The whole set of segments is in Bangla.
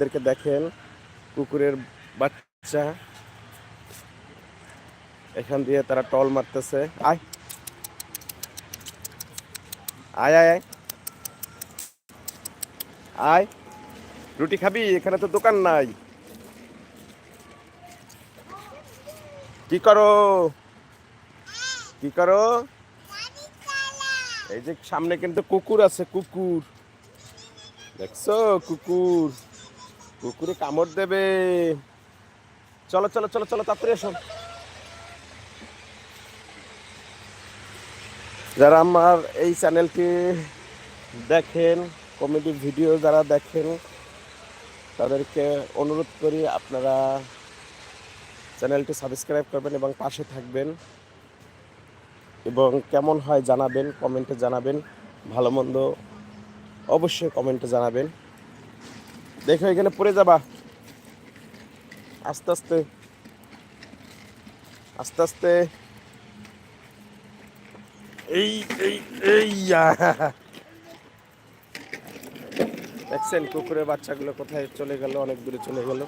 এদেরকে দেখেন, কুকুরের বাচ্চা। এখান দিয়ে তারা টল মারতেছে। আয় আয় আয়। আয়। রুটি খাবি? এখানে তো দোকান নাই। কি করো? কি করো? এই যে সামনে কিন্তু কুকুর আছে, কুকুর। দেখছ? কুকুর। কুকুরে কামড় দেবে। চলো চলো চলো চলো, তাড়াতাড়ি এসো। যারা আমার এই চ্যানেলটি দেখেন, কমেডি ভিডিও যারা দেখেন, তাদেরকে অনুরোধ করি আপনারা চ্যানেলটি সাবস্ক্রাইব করবেন এবং পাশে থাকবেন। এবং কেমন হয় জানাবেন, কমেন্টে জানাবেন, ভালো মন্দ অবশ্যই কমেন্টে জানাবেন। দেখো, এখানে পড়ে যাবা। আস্তে আস্তে। আস্তে আস্তে। এই এই এই। দেখছেন, কুকুরের বাচ্চাগুলো কোথায় চলে গেল, অনেক দূরে চলে গেল।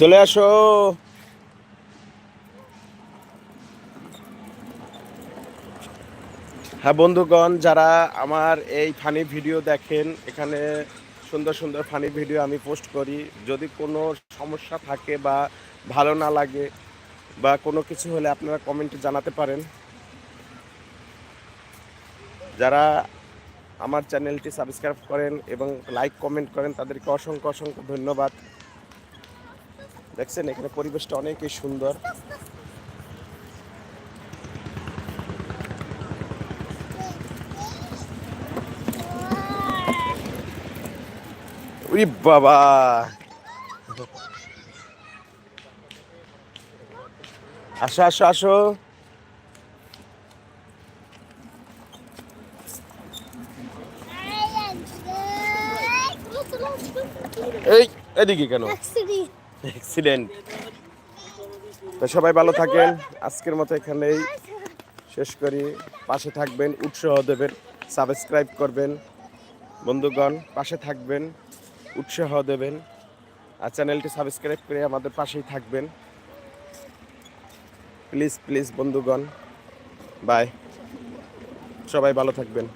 চলে আসো। হ্যাঁ বন্ধুগণ, যারা আমার এই ফানি ভিডিও দেখেন, এখানে সুন্দর সুন্দর ফানি ভিডিও আমি পোস্ট করি। যদি কোনো সমস্যা থাকে বা ভালো না লাগে বা কোনো কিছু হলে আপনারা কমেন্টে জানাতে পারেন। যারা আমার চ্যানেলটি সাবস্ক্রাইব করেন এবং লাইক কমেন্ট করেন, তাদেরকে অসংখ্য অসংখ্য ধন্যবাদ। দেখছেন, এখানে পরিবেশটা অনেকই সুন্দর। উরি বাবা। আসো আসো আসো। এই, এদিকে কেন? অ্যাক্সিডেন্ট তো সবাই ভালো থাকেন। আজকের মতো এখানেই শেষ করি। পাশে থাকবেন, উৎসাহ দেবেন, সাবস্ক্রাইব করবেন। বন্ধুগণ, পাশে থাকবেন। উৎসাহ দেবেন আর চ্যানেলটি সাবস্ক্রাইব করে আমাদের পাশেই থাকবেন। প্লিজ প্লিজ, বন্ধুগণ, বাই। সবাই ভালো থাকবেন।